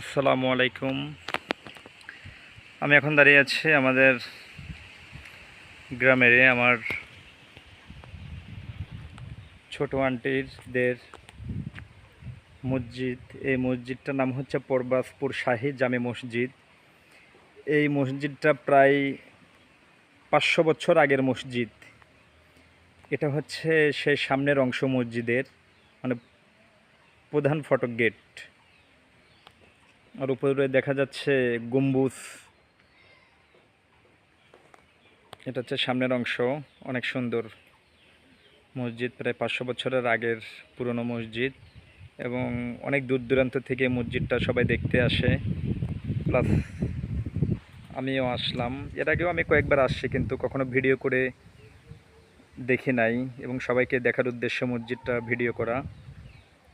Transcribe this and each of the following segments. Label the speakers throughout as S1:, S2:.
S1: আসসালামু আলাইকুম। আমি এখন দাঁড়িয়ে আছি আমাদের গ্রামের আমার ছোট আন্টিদের মসজিদ। এই মসজিদটার নাম হচ্ছে পরবাসপুর শাহী জামে মসজিদ। এই মসজিদটা প্রায় পাঁচশো বছর আগের মসজিদ। এটা হচ্ছে সেই সামনের অংশ মসজিদের মানে প্রধান ফটক গেট। আর উপরে দেখা যাচ্ছে গম্বুজ। এটা হচ্ছে সামনের অংশ, অনেক সুন্দর। মসজিদ প্রায় পাঁচশো বছরের আগের পুরনো মসজিদ এবং অনেক দূর দূরান্ত থেকে মসজিদটা সবাই দেখতে আসে। প্লাস আমিও আসলাম। এর আগেও আমি কয়েকবার আসছি কিন্তু কখনো ভিডিও করে দেখি নাই এবং সবাইকে দেখার উদ্দেশ্যে মসজিদটা ভিডিও করা।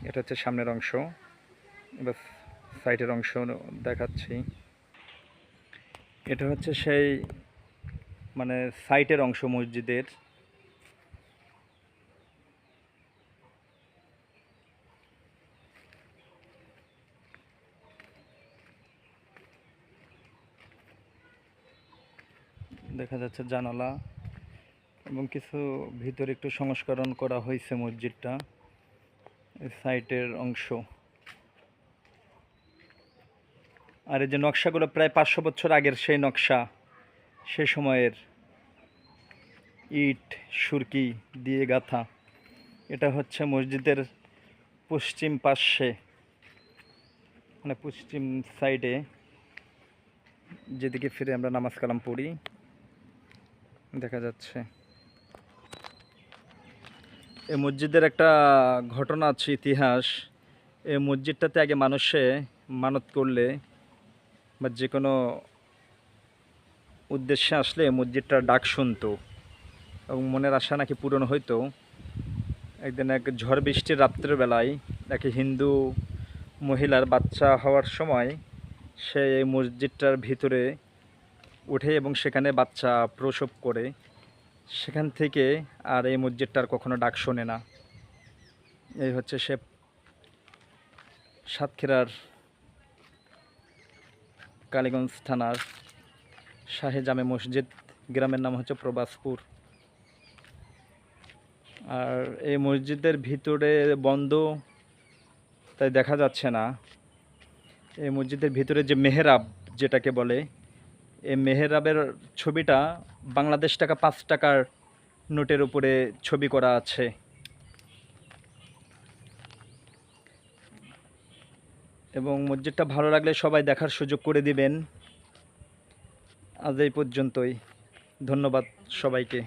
S1: এটা হচ্ছে সামনের অংশ। এবার সাইডের অংশ দেখাচ্ছি। এটা হচ্ছে সেই মানে সাইটের অংশ মসজিদের। দেখা যাচ্ছে জানালা এবং কিছু ভিতরে একটু সংস্করণ করা হয়েছে মসজিদটা সাইটের অংশ। আর এই যে নকশাগুলো প্রায় পাঁচশো বছর আগের সেই নকশা, সে সময়ের ইট, সুরকি দিয়ে গাথা। এটা হচ্ছে মসজিদের পশ্চিম পাশে মানে পশ্চিম সাইডে, যেদিকে ফিরে আমরা নামাজ কালাম পড়ি। দেখা যাচ্ছে। এই মসজিদের একটা ঘটনা আছে, ইতিহাস। এই মসজিদটাতে আগে মানুষে মানত করলে বা যে কোনো উদ্দেশ্যে আসলে মসজিদটা ডাক শুনতো এবং মনের আশা নাকি পূরণ হইতো। একদিন এক ঝড় বৃষ্টির রাত্রের বেলায় নাকি হিন্দু মহিলার বাচ্চা হওয়ার সময় সে এই মসজিদটার ভিতরে উঠে এবং সেখানে বাচ্চা প্রসব করে। সেখান থেকে আর এই মসজিদটার কখনো ডাক শোনে না। এই হচ্ছে সে সাতক্ষীরার কালীগঞ্জ থানার শাহে জামে মসজিদ, গ্রামের নাম হচ্ছে প্রবাসপুর আর এই মসজিদের ভিতরে বন্ধ, তাই দেখা যাচ্ছে না। এই মসজিদের ভিতরে যে মেহরাব যেটাকে বলে, এই মেহরাবের ছবিটা বাংলাদেশ টাকা পাঁচ টাকার নোটের উপরে ছবি করা আছে। এবং মসজিদটা ভালো লাগলে সবাই দেখার সুযোগ করে দিবেন। আজ এই পর্যন্তই। ধন্যবাদ সবাইকে।